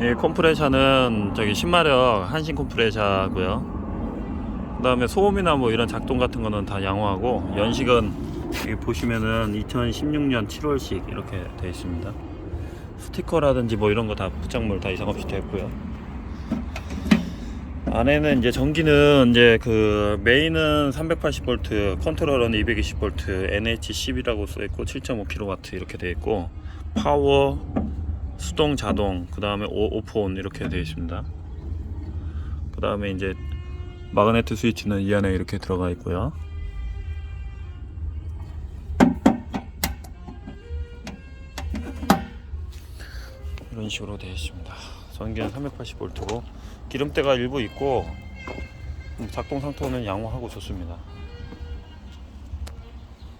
이 컴프레셔는 저기 10마력 한신 컴프레셔고요. 그다음에 소음이나 뭐 이런 작동 같은 거는 다 양호하고 연식은 여기 보시면은 2016년 7월식 이렇게 되어 있습니다. 스티커라든지 뭐 이런 거 다 부착물 다 이상 없이 되었고요. 안에는 이제 전기는 이제 그 메인은 380V, 컨트롤은 220V, NH10이라고 써 있고 7.5kW 이렇게 돼 있고 파워, 수동, 자동, 그 다음에 오폰 이렇게 되어 있습니다. 그 다음에 이제 마그네트 스위치는 이 안에 이렇게 들어가 있고요. 이런 식으로 되어 있습니다. 전기는 380V고 기름때가 일부 있고 음, 작동 상태는 양호하고 좋습니다.